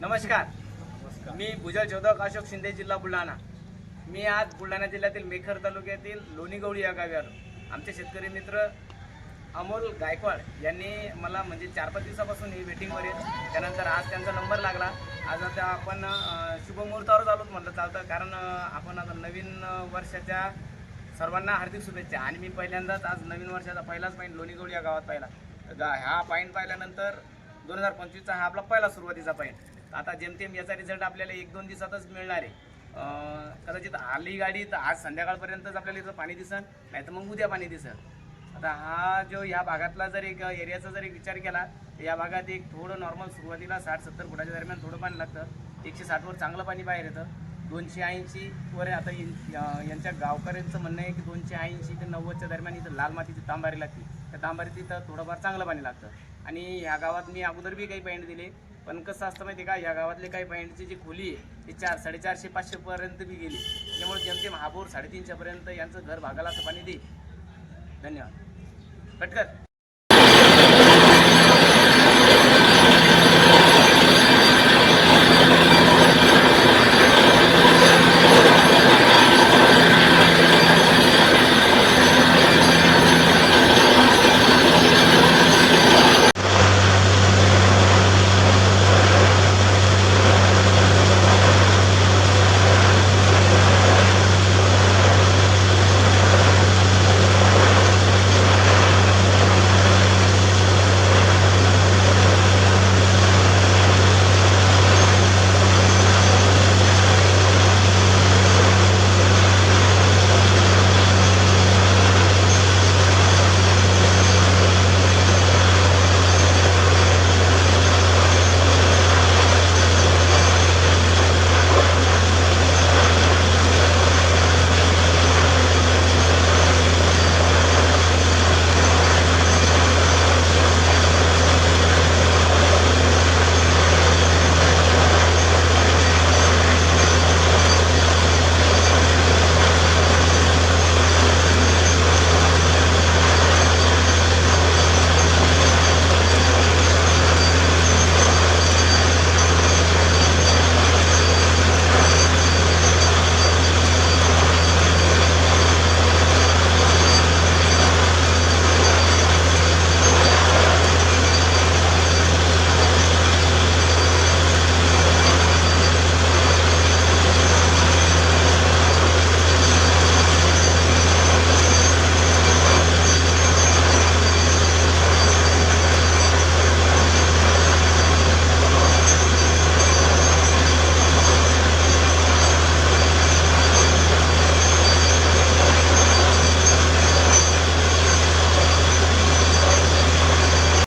नमस्कार. मी भुजल चौधक अशोक शिंदे जिल्हा बुलढाणा. मी आज बुलढाणा जिल्ह्यातील मेखर तालुक्यातील लोणीगवळी या गावी आलो. आमचे शेतकरी मित्र अमोल गायकवाड यांनी मला म्हणजे चार पाच दिवसापासून ही वेटिंगवर आहेत. त्यानंतर आज त्यांचा नंबर लागला. आज आता आपण शुभमुहूर्तावरच आलोच म्हटलं चालतं. कारण आपण आता नवीन वर्षाच्या सर्वांना हार्दिक शुभेच्छा. आणि मी पहिल्यांदाच आज नवीन वर्षाचा पहिलाच पॉईंट लोणीगवळी या गावात पाहिला. तर गा ह्या पॉईंट पाहिल्यानंतर दोन हजार पंचवीसचा हा आपला पहिला सुरुवातीचा पॉईंट आता जेमतेम याचा रिझल्ट आपल्याला एक दोन दिवसातच मिळणार आहे. कदाचित आली गाडी तर आज संध्याकाळपर्यंतच आपल्याला इथं पाणी दिसन नाही तर मग उद्या पाणी दिसन. आता हा जो या भागातला जर एक एरियाचा जर एक विचार केला तर या भागात एक थोडं नॉर्मल सुरुवातीला साठ सत्तर फुटाच्या दरम्यान थोडं पाणी लागतं. एकशे साठवर चांगलं पाणी बाहेर येतं. दोनशे ऐंशी वर आता यांच्या गावकऱ्यांचं म्हणणं आहे की दोनशे ऐंशी ते नव्वदच्या दरम्यान इथं लाल मातीची तांबारी लागते. त्या तांबारीत तिथं थोडंफार चांगलं पाणी लागतं. आणि ह्या गावात मी अगोदर बी काही पॉईंट दिले पण कसं असतं माहिती आहे का? या गावातले काही पॉईंटची जी खोली आहे ती चार साडेचारशे पाचशेपर्यंत बी गेली. त्यामुळे जेमतेम महापूर साडेतीनशेपर्यंत यांचं घर भागाला असं पाणी दे धन्यवाद. कटकर.